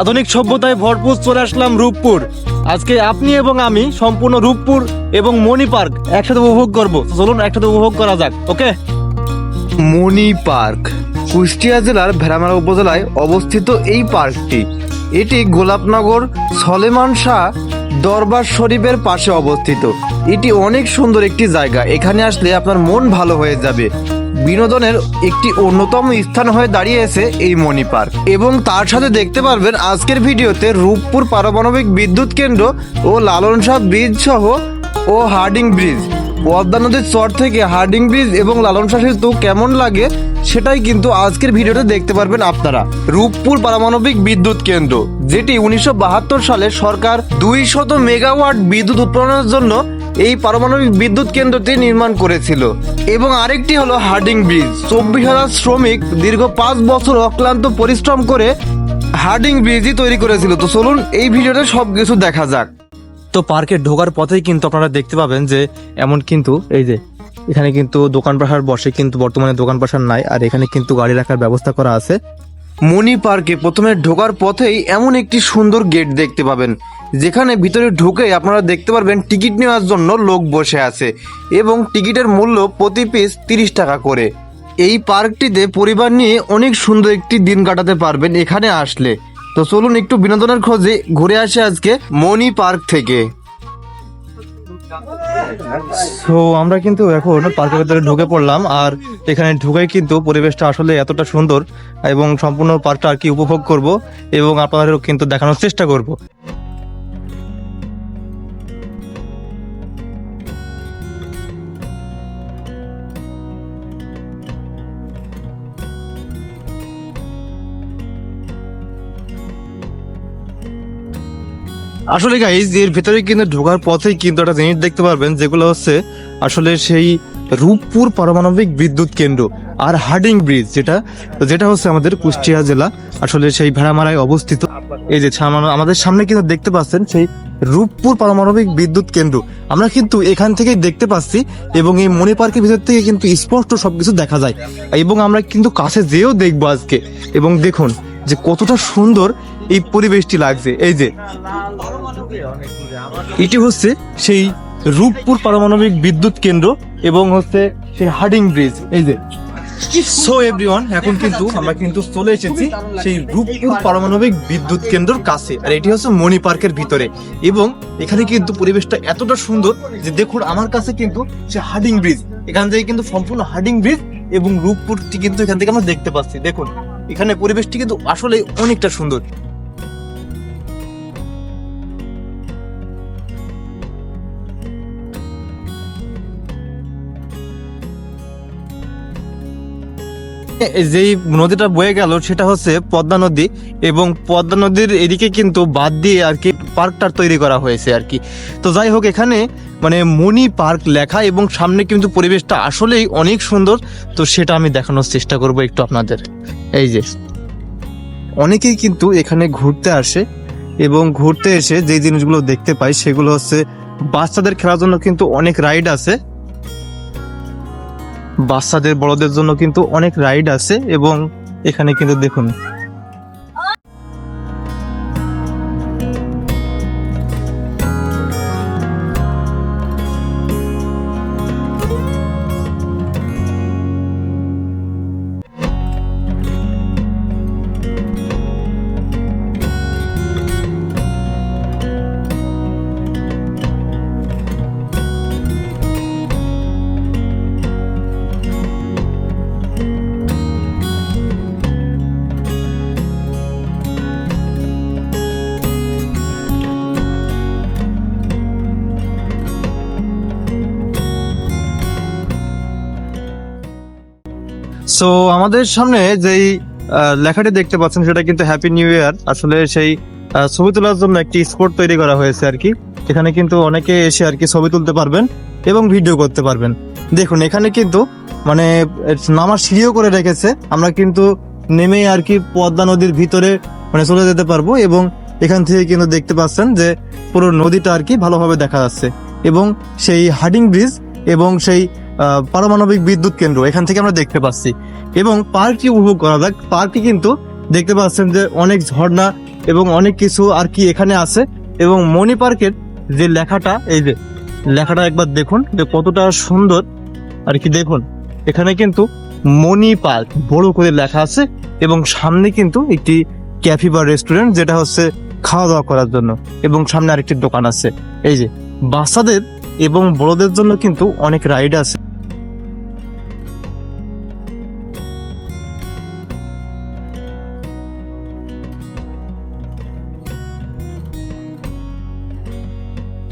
আধুনিক সভ্যতায় ভরপুর চলে আসলাম রূপপুর। আজকে আপনি এবং আমি সম্পূর্ণ রূপপুর এবং মণি পার্ক একসাথে উপভোগ করব। চলুন একসাথে উপভোগ করা যাক, ওকে? মণি পার্ক, কুষ্টিয়া জেলার ভেড়ামারা উপজেলায় অবস্থিত এই পার্কটি। এটি গোলাপনগর সলেমান শাহ দরবার শরীফের পাশে অবস্থিত। এটি অনেক সুন্দর একটি জায়গা। এখানে আসলে আপনার মন ভালো হয়ে যাবে। বিনোদনের একটি অন্যতম স্থান হয়ে দাঁড়িয়েছে এই মণি পার্ক। এবং তার সাথে দেখতে পারবেন আজকের ভিডিওতে রূপপুর পারমাণবিক বিদ্যুৎ কেন্দ্র ও লালন শাহ ব্রিজ সহ ও হার্ডিং ব্রিজ। পদ্মা নদীর চর থেকে হার্ডিং ব্রিজ এবং লালন শাহ সেতু কেমন লাগে সেটাই কিন্তু আজকের ভিডিওতে দেখতে পারবেন আপনারা। রূপপুর পারমাণবিক বিদ্যুৎ কেন্দ্র, যেটি উনিশশো বাহাত্তর সালে সরকার দুই শত মেগাওয়াট বিদ্যুৎ উৎপাদনের জন্য এই পারমাণবিক বিদ্যুৎ কেন্দ্রটি নির্মাণ করেছিল। এবং আরেকটি হলো হার্ডিং ব্রিজ। চব্বিশ হাজার শ্রমিক দীর্ঘ পাঁচ বছর অক্লান্ত পরিশ্রম করে হার্ডিং ব্রিজই তৈরি করেছিল। তো চলুন এই ভিডিওতে সবকিছু দেখা যাক। তো পার্কে ঢোকার পথেই কিন্তু আপনারা দেখতে পাবেন যে, এমন কিন্তু, এই যে, এখানে কিন্তু দোকান পাশার বসে কিন্তু বর্তমানে দোকান পাশার নাই, আর এখানে কিন্তু গাড়ি রাখার ব্যবস্থা করা আছে। মণি পার্কে প্রথমে ঢোকার পথেই এমন একটি সুন্দর গেট দেখতে পাবেন। যেখানে ভিতরে ঢুকে আপনারা দেখতে পারবেন টিকিট নেওয়ার জন্য লোক বসে আছে এবং টিকিটের মূল্য প্রতি পিস তিরিশ টাকা করে। এই পার্কটিতে পরিবার নিয়ে অনেক সুন্দর একটি দিন কাটাতে পারবেন এখানে আসলে। তো চলুন একটু বিনোদনের খোঁজে ঘুরে আসে আজকে মণি পার্ক থেকে। তো আমরা কিন্তু এখন পার্কের ভেতরে ঢুকে পড়লাম আর এখানে ঢুকে কিন্তু পরিবেশটা আসলে এতটা সুন্দর এবং সম্পূর্ণ পার্কটা আর কি উপভোগ করব এবং আপনাদেরও কিন্তু দেখানোর চেষ্টা করব। আসলে গাইজ এর ভেতরে কিন্তু ঢোকার পথেই কিন্তু একটা জিনিস দেখতে পারবেন, যেগুলো হচ্ছে আসলে সেই রূপপুর পারমাণবিক বিদ্যুৎ কেন্দ্র আর হার্ডিং ব্রিজ, যেটা যেটা হচ্ছে আমাদের কুষ্টিয়া জেলা, আসলে সেই ভেড়ামারায় অবস্থিত। এই যে আমাদের সামনে কিন্তু দেখতে পাচ্ছেন সেই রূপপুর পারমাণবিক বিদ্যুৎ কেন্দ্র। আমরা কিন্তু এখান থেকেই দেখতে পাচ্ছি এবং এই মণি পার্কের ভিতর থেকে কিন্তু স্পষ্ট সবকিছু দেখা যায়। এবং আমরা কিন্তু কাছে যেয়েও দেখব আজকে। এবং দেখুন যে কতটা সুন্দর এই পরিবেশটি লাগছে। এই যে, এটি হচ্ছে সেই রূপপুর পারমাণবিক বিদ্যুৎ কেন্দ্র এবং হচ্ছে সেই হার্ডিং ব্রিজ। এই যে সো এভরিওয়ান এখন কিন্তু আমরা কিন্তু চলে এসেছি সেই রূপপুর পারমাণবিক বিদ্যুৎ কেন্দ্রর কাছে। আর এটি হচ্ছে মণি পার্কের ভিতরে। এবং এখানে কিন্তু পরিবেশটা এতটা সুন্দর যে দেখুন, আমার কাছে কিন্তু সে হার্ডিং ব্রিজ। এখান থেকে কিন্তু সম্পূর্ণ হার্ডিং ব্রিজ এবং রূপপুরটি কিন্তু এখান থেকে আমরা দেখতে পাচ্ছি। দেখুন, এখানে পরিবেশটি কিন্তু আসলে অনেকটা সুন্দর। যেই নদীটা বয়ে গেল সেটা হচ্ছে পদ্মা নদী এবং পদ্মা নদীর এদিকে কিন্তু বাদ দিয়ে আর কি পার্কটা তৈরি করা হয়েছে আর কি। তো যাই হোক, এখানে মানে মনি পার্ক লেখা এবং সামনে কিন্তু পরিবেশটা আসলেই অনেক সুন্দর। তো সেটা আমি দেখানোর চেষ্টা করব একটু আপনাদের। এই যে, অনেকেই কিন্তু এখানে ঘুরতে আসে এবং ঘুরতে এসে যে জিনিসগুলো দেখতে পাই সেগুলো হচ্ছে বাচ্চাদের খেলার জন্য কিন্তু অনেক রাইড আছে। বাচ্চাদের বড়দের জন্য কিন্তু অনেক রাইড আছে এবং এখানে কিন্তু দেখুন সো আমাদের সামনে যেই লেখাটি দেখতে পাচ্ছেন সেটা কিন্তু হ্যাপি নিউ ইয়ার আসলে সেই ছবি তোলার জন্য একটি স্পট তৈরি করা হয়েছে আর কি। এখানে কিন্তু অনেকে এসে আর কি ছবি তুলতে পারবেন এবং ভিডিও করতে পারবেন। দেখুন, এখানে কিন্তু মানে নামার সিঁড়িও করে রেখেছে। আমরা কিন্তু নেমে আর কি পদ্মা নদীর ভিতরে মানে চলে যেতে পারব এবং এখান থেকে কিন্তু দেখতে পাচ্ছেন যে, পুরো নদীটা আর কি ভালোভাবে দেখা যাচ্ছে। এবং সেই হার্ডিং ব্রিজ এবং সেই পারমাণবিক বিদ্যুৎ কেন্দ্র, এখান থেকে আমরা দেখতে পাচ্ছি। এবং পার্কটি উপভোগ করা যাক। পার্কটি কিন্তু দেখতে পাচ্ছেন যে অনেক ঝর্ণা এবং অনেক কিছু আর কি এখানে আছে। এবং মণি পার্কের যে লেখাটা, এই যে লেখাটা একবার দেখুন যে কতটা সুন্দর। আর কি দেখুন, এখানে কিন্তু মণি পার্ক বড় করে লেখা আছে এবং সামনে কিন্তু একটি ক্যাফি বা রেস্টুরেন্ট যেটা হচ্ছে খাওয়া দাওয়া করার জন্য এবং সামনে আরেকটি দোকান আছে। এই যে বাচ্চাদের এবং বড়দের জন্য কিন্তু অনেক রাইড আছে।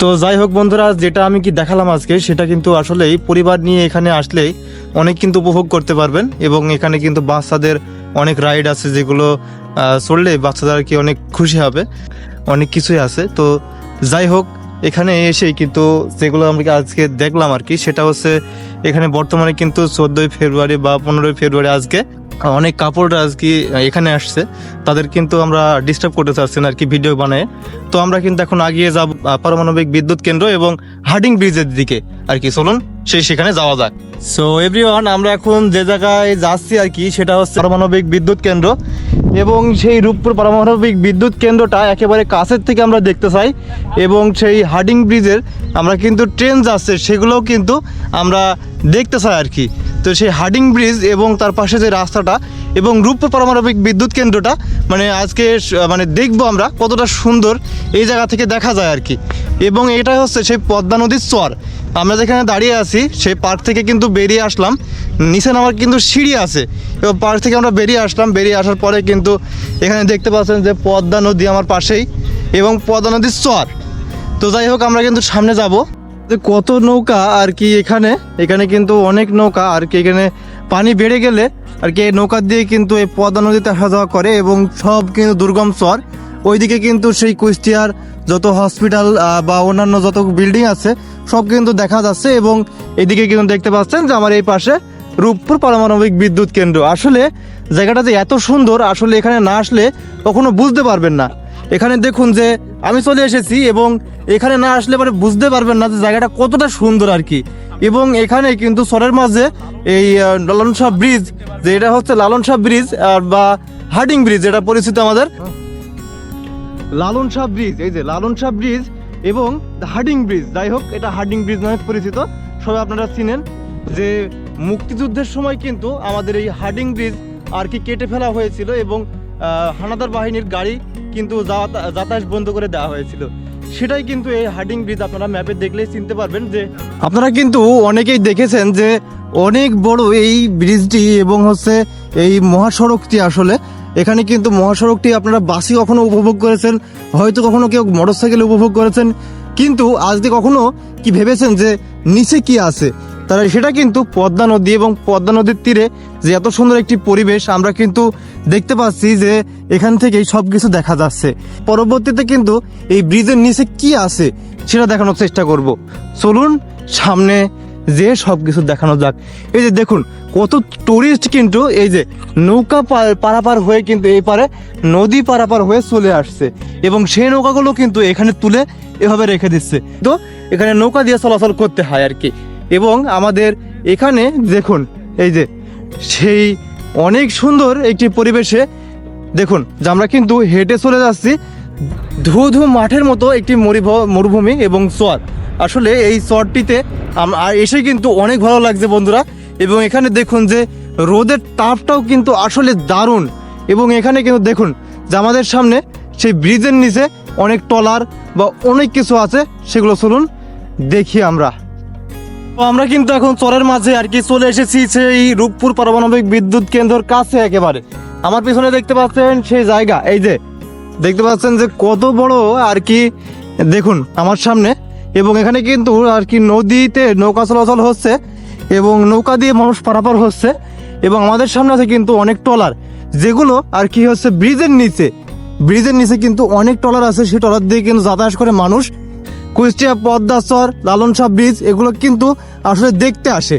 তো যাই হোক বন্ধুরা, যেটা আমি কি দেখালাম আজকে, সেটা কিন্তু আসলেই পরিবার নিয়ে এখানে আসলেই অনেক কিন্তু উপভোগ করতে পারবেন এবং এখানে কিন্তু বাচ্চাদের অনেক রাইড আছে যেগুলো চললে বাচ্চাদের কি অনেক খুশি হবে, অনেক কিছুই আছে। তো যাই হোক, এখানে এসেই কিন্তু যেগুলো আমরা আজকে দেখলাম আর কি, সেটা হচ্ছে এখানে বর্তমানে কিন্তু চোদ্দোই ফেব্রুয়ারি বা পনেরোই ফেব্রুয়ারি আজকে অনেক কাপড় আজকে এখানে আসছে। তাদের কিন্তু আমরা ডিস্টার্ব করতে চাচ্ছি না আর কি ভিডিও বানায়। তো আমরা কিন্তু এখন আগিয়ে যাব পারমাণবিক বিদ্যুৎ কেন্দ্র এবং হার্ডিং ব্রিজের দিকে আর কি। চলুন, সেই সেখানে যাওয়া যাক। সো এভরিওয়ান আমরা এখন যে জায়গায় যাচ্ছি আর কি, সেটা হচ্ছে পারমাণবিক বিদ্যুৎ কেন্দ্র এবং সেই রূপপুর পারমাণবিক বিদ্যুৎ কেন্দ্রটা একেবারে কাছের থেকে আমরা দেখতে চাই এবং সেই হার্ডিং ব্রিজের আমরা কিন্তু ট্রেন যাচ্ছে, সেগুলোও কিন্তু আমরা দেখতে চাই আর কি। তো সেই হার্ডিং ব্রিজ এবং তার পাশে যে রাস্তাটা এবং রূপপুর পারমাণবিক বিদ্যুৎ কেন্দ্রটা মানে আজকে মানে দেখব আমরা কতটা সুন্দর এই জায়গা থেকে দেখা যায় আর কি। এবং এটা হচ্ছে সেই পদ্মা নদীর চর। আমরা যেখানে দাঁড়িয়ে আছি, সেই পার্ক থেকে কিন্তু বেরিয়ে আসলাম। নিচে নামার কিন্তু সিঁড়ি আছে। এবং পার্ক থেকে আমরা বেরিয়ে আসলাম। বেরিয়ে আসার পরে কিন্তু এখানে দেখতে পাচ্ছেন যে পদ্মা নদী আমার পাশেই এবং পদ্মা নদীর চর। তো যাই হোক, আমরা কিন্তু সামনে যাব। কত নৌকা আর কি এখানে এখানে কিন্তু অনেক নৌকা, আর কি এখানে পানি বেড়ে গেলে আর কি এই নৌকা দিয়ে কিন্তু এই পদ্মা নদীতে আসা যাওয়া করে এবং সব কিন্তু দুর্গম চর ওইদিকে কিন্তু সেই কুষ্টিয়ার যত হসপিটাল বা অন্যান্য যত বিল্ডিং আছে, সব কিন্তু দেখা যাচ্ছে এবং এদিকে কিন্তু দেখতে পাচ্ছেন যে আমার এই পাশে রূপপুর পারমাণবিক বিদ্যুৎ কেন্দ্র। আসলে জায়গাটা যে এত সুন্দর, আসলে এখানে না আসলে কখনো বুঝতে পারবেন না। এখানে দেখুন যে আমি চলে এসেছি এবং এখানে না আসলে পরে বুঝতে পারবেন না যে জায়গাটা কতটা সুন্দর আর কি। এবং এখানে কিন্তু সরের মাঝে এই লালন শাহ ব্রিজ, যে এটা হচ্ছে লালন শাহ ব্রিজ আর বা হার্ডিং ব্রিজ এটা পরিচিত আমাদের। লালন শাহ ব্রিজ, এই যে লালন শাহ ব্রিজ এবং হার্ডিং ব্রিজ। যাই হোক, এটা হার্ডিং ব্রিজ নামে পরিচিত। সবাই আপনারা চিনেন যে মুক্তিযুদ্ধের সময় কিন্তু আমাদের এই হার্ডিং ব্রিজ আর কি কেটে ফেলা হয়েছিল এবং হানাদার বাহিনীর গাড়ি কিন্তু যাতা- যাতায়াত বন্ধ করে দেওয়া হয়েছিল। সেটাই কিন্তু এই হার্ডিং ব্রিজ আপনারা ম্যাপে দেখলেই চিনতে পারবেন যে আপনারা কিন্তু অনেকেই দেখেছেন যে অনেক বড় এই ব্রিজটি এবং হচ্ছে এই মহাসড়কটি আসলে। এখানে কিন্তু মহাসড়কটি আপনারা বাসে কখনো উপভোগ করেছেন, হয়তো কখনো কেউ মোটরসাইকেলে উপভোগ করেছেন। কিন্তু আজকে কখনো কি ভেবেছেন যে নিচে কি আছে? তারা সেটা কিন্তু পদ্মা নদী এবং পদ্মা নদীর তীরে যে এত সুন্দর একটি পরিবেশ, আমরা কিন্তু দেখতে পাচ্ছি যে এখান থেকেই সব কিছু দেখা যাচ্ছে। পরবর্তীতে কিন্তু এই ব্রিজের নিচে কি আছে সেটা দেখানোর চেষ্টা করব। চলুন সামনে যে সব কিছু দেখানো যাক। এই যে দেখুন, কত টুরিস্ট কিন্তু এই যে নৌকা পারাপার হয়ে কিন্তু এই পারে নদী পারাপার হয়ে চলে আসছে এবং সেই নৌকাগুলো কিন্তু এখানে তুলে এভাবে রেখে দিচ্ছে। তো এখানে নৌকা দিয়ে চলাচল করতে হয় আর কি। এবং আমাদের এখানে দেখুন, এই যে, সেই অনেক সুন্দর একটি পরিবেশে, দেখুন, যে আমরা কিন্তু হেঁটে চলে যাচ্ছি ধু ধু মাঠের মতো একটি মরিভ- মরুভূমি এবং চর। আসলে এই চরটিতে আর এসে কিন্তু অনেক ভালো লাগছে বন্ধুরা। এবং এখানে দেখুন যে, রোদের তাপটাও কিন্তু আসলে দারুণ। এবং এখানে কিন্তু দেখুন, যে আমাদের সামনে সেই ব্রিজের নিচে অনেক টলার বা অনেক কিছু আছে, সেগুলো চলুন দেখি আমরা। তো আমরা কিন্তু এখন চরের মাঝে আর কি চলে এসেছি সেই রূপপুর পারমাণবিক বিদ্যুৎ কেন্দ্রের কাছে একেবারে। আমার পিছনে দেখতে পাচ্ছেন সেই জায়গা, এই যে দেখতে পাচ্ছেন যে কত বড় আর কি, দেখুন আমার সামনে, এবং এখানে কিন্তু আর কি নদীতে নৌকা চলাচল হচ্ছে, এবং নৌকা দিয়ে মানুষ পারাপার হচ্ছে, এবং আমাদের সামনে আছে কিন্তু অনেক ট্রলার, যেগুলো আর কি হচ্ছে ব্রিজের নিচে। ব্রিজের নিচে কিন্তু অনেক ট্রলার আছে, সেই ট্রলার দিয়ে কিন্তু যাতায়াত করে মানুষ কুষ্টিয়া পদ্মাচর লালন শাহ ব্রিজ এগুলো কিন্তু আসলে দেখতে আসে।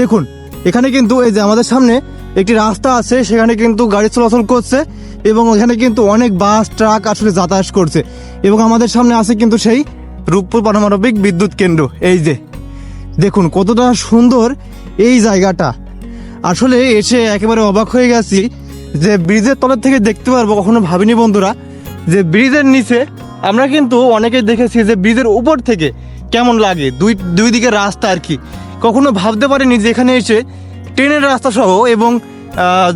দেখুন, এখানে কিন্তু এই যে আমাদের সামনে একটি রাস্তা আছে, সেখানে কিন্তু গাড়ি চলাচল করছে এবং ওখানে কিন্তু অনেক বাস, ট্রাক আসলে যাতায়াত করছে এবং আমাদের সামনে আছে কিন্তু সেই রূপপুর পারমাণবিক বিদ্যুৎ কেন্দ্র। এই যে, দেখুন কতটা সুন্দর এই জায়গাটা। আসলে এসে একেবারে অবাক হয়ে গেছি যে ব্রিজের তলের থেকে দেখতে পারব, কখনো ভাবিনি বন্ধুরা, যে ব্রিজের নিচে আমরা কিন্তু অনেকে দেখেছি যে ব্রিজের উপর থেকে কেমন লাগে, দুই দুই দিকে রাস্তা আর কি। কখনো ভাবতে পারিনি যে এখানে এসে ট্রেনের রাস্তা সহ এবং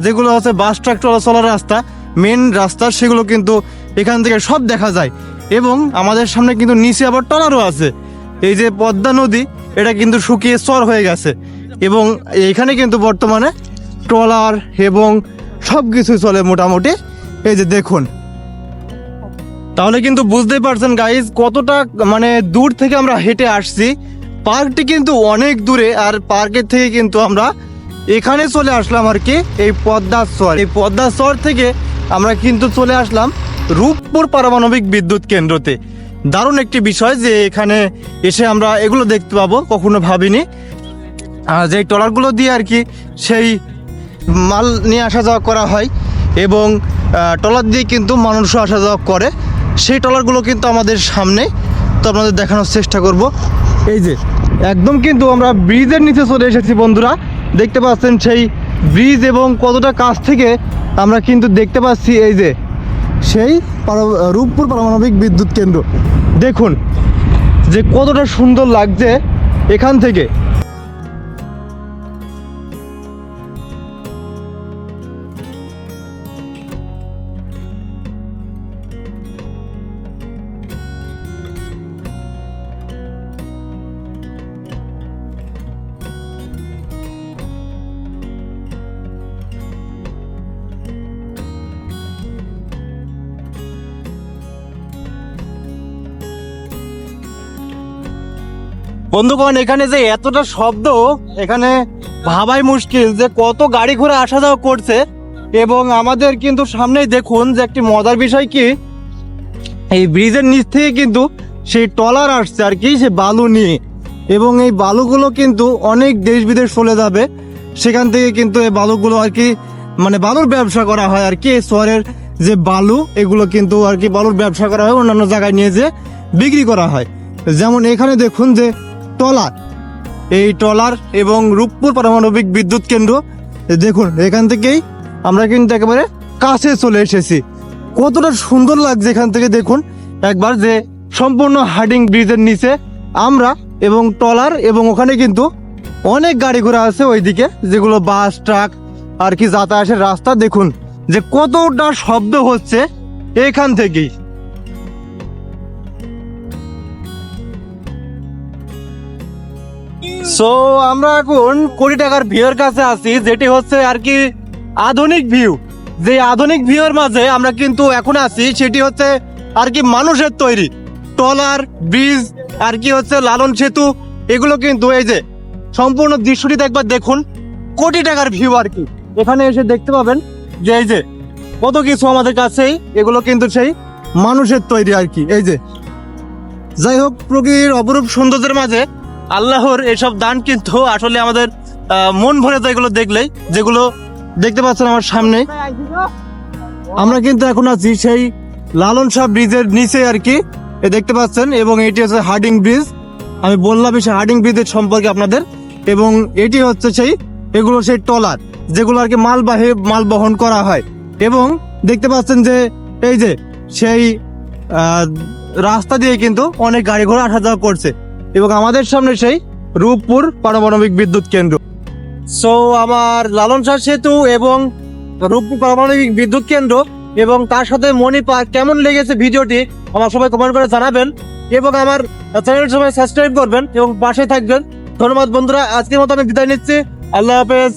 যেগুলো হচ্ছে বাস, ট্রাক চলাচলের রাস্তা, মেন রাস্তা, সেগুলো কিন্তু এখান থেকে সব দেখা যায়। এবং আমাদের সামনে কিন্তু নিচে আবার টলারও আছে। এই যে পদ্মা নদী, এটা কিন্তু শুকিয়ে চর হয়ে গেছে। এবং এখানে কিন্তু বর্তমানে ট্রলার এবং সব কিছু চলে মোটামুটি। এই যে দেখুন তাহলে কিন্তু বুঝতেই পারছেন গাইজ কতটা মানে দূর থেকে আমরা হেঁটে আসছি। পার্কটি কিন্তু অনেক দূরে, আর পার্কের থেকে কিন্তু আমরা এখানে চলে আসলাম আর কি, এই পদ্মার চর এই পদ্মার চর থেকে আমরা কিন্তু চলে আসলাম রূপপুর পারমাণবিক বিদ্যুৎ কেন্দ্রতে। দারুণ একটি বিষয় যে এখানে এসে আমরা এগুলো দেখতে পাবো, কখনো ভাবিনি। যে ট্রলারগুলো দিয়ে আর কি সেই মাল নিয়ে আসা যাওয়া করা হয়, এবং ট্রলার দিয়ে কিন্তু মানুষও আসা যাওয়া করে। সেই ট্রলারগুলো কিন্তু আমাদের সামনে। তো আপনাদের দেখানোর চেষ্টা করব। এই যে, একদম কিন্তু আমরা ব্রিজের নিচে চলে এসেছি বন্ধুরা। দেখতে পাচ্ছেন সেই ব্রিজ এবং কতটা কাছ থেকে আমরা কিন্তু দেখতে পাচ্ছি এই যে, সেই রূপপুর পারমাণবিক বিদ্যুৎ কেন্দ্র। দেখুন যে কতটা সুন্দর লাগছে এখান থেকে। বন্ধুগণ, এখানে যে এতটা শব্দ, এখানে ভাবাই মুশকিল যে কত গাড়ি ঘোড়া আসা যাওয়া করছে। এবং আমাদের কিন্তু সামনেই দেখুন যে একটি মজার বিষয় কি? এই ব্রিজের নিচ থেকে কিন্তু সেই টলার আসছে আর কি সে বালু নিয়ে। এবং এই বালুগুলো কিন্তু অনেক দেশ বিদেশ চলে যাবে। সেখান থেকে কিন্তু এই বালুগুলো আর কি মানে বালুর ব্যবসা করা হয় আর কি। শহরের যে বালু, এগুলো কিন্তু আর কি বালুর ব্যবসা করা হয়, অন্যান্য জায়গায় নিয়ে যে বিক্রি করা হয়। যেমন এখানে দেখুন যে টলার এই টলার এবং রূপপুর পারমাণবিক বিদ্যুৎ কেন্দ্র দেখুন, এখান থেকেই আমরা কিন্তু একেবারে কাছে চলে এসেছি। কতটা সুন্দর লাগছে এখান থেকে দেখুন। একবার যে সম্পূর্ণ হার্ডিং ব্রিজের নিচে আমরা এবং টলার এবং ওখানে কিন্তু অনেক গাড়ি ঘোড়া আছে ওইদিকে, যেগুলো বাস, ট্রাক আর কি যাতায়াতের রাস্তা। দেখুন যে কতটা শব্দ হচ্ছে এখান থেকেই। সো আমরা এখন কোটি টাকার ভিউর কাছে আছি, যেটি হচ্ছে আর কি আধুনিক ভিউ যে আধুনিক ভিউর মাঝে আমরা কিন্তু এখন আছি, সেটি হচ্ছে আর কি মানুষের তৈরি। টলার ব্রিজ, আর কি হচ্ছে লালন সেতু, এগুলো কিন্তু এই যে সম্পূর্ণ দৃশ্যটি একবার দেখুন, কোটি টাকার ভিউ আর কি। এখানে এসে দেখতে পাবেন যে এই যে কত কিছু আমাদের কাছেই, এগুলো কিন্তু সেই মানুষের তৈরি আর কি। এই যে যাই হোক, প্রকৃতির অপরূপ সৌন্দর্যের মাঝে আল্লাহর এসব দান কিন্তু আসলে আমাদের মন ভরে যায় এগুলো দেখলেই, যেগুলো দেখতে পাচ্ছেন আমার সামনে। আমরা কিন্তু এখন আছি সেই লালন শাহ ব্রিজের নিচে আর কি, এ দেখতে পাচ্ছেন, এবং এটি হচ্ছে হার্ডিং ব্রিজ। আমি বললাম সেই হার্ডিং ব্রিজের সম্পর্কে আপনাদের, এবং এটি হচ্ছে সেই, এগুলো সেই টলার যেগুলো আর কি মালবাহী মাল বহন করা হয়। এবং দেখতে পাচ্ছেন যে, এই যে সেই রাস্তা দিয়ে কিন্তু অনেক গাড়ি ঘোড়া আসা যাওয়া করছে। এবং আমাদের সামনে সেই রূপপুর পারমাণবিক বিদ্যুৎ কেন্দ্র। সো আমার লালন সার সেতু এবং রূপপুর পারমাণবিক বিদ্যুৎ কেন্দ্র এবং তার সাথে মণি পার্ক কেমন লেগেছে ভিডিওটি আমার সবাই কমেন্ট করে জানাবেন এবং আমার চ্যানেল সবাই সাবস্ক্রাইব করবেন এবং পাশে থাকবেন। ধন্যবাদ বন্ধুরা, আজকের মতো আমি বিদায় নিচ্ছি। আল্লাহ হাফেজ।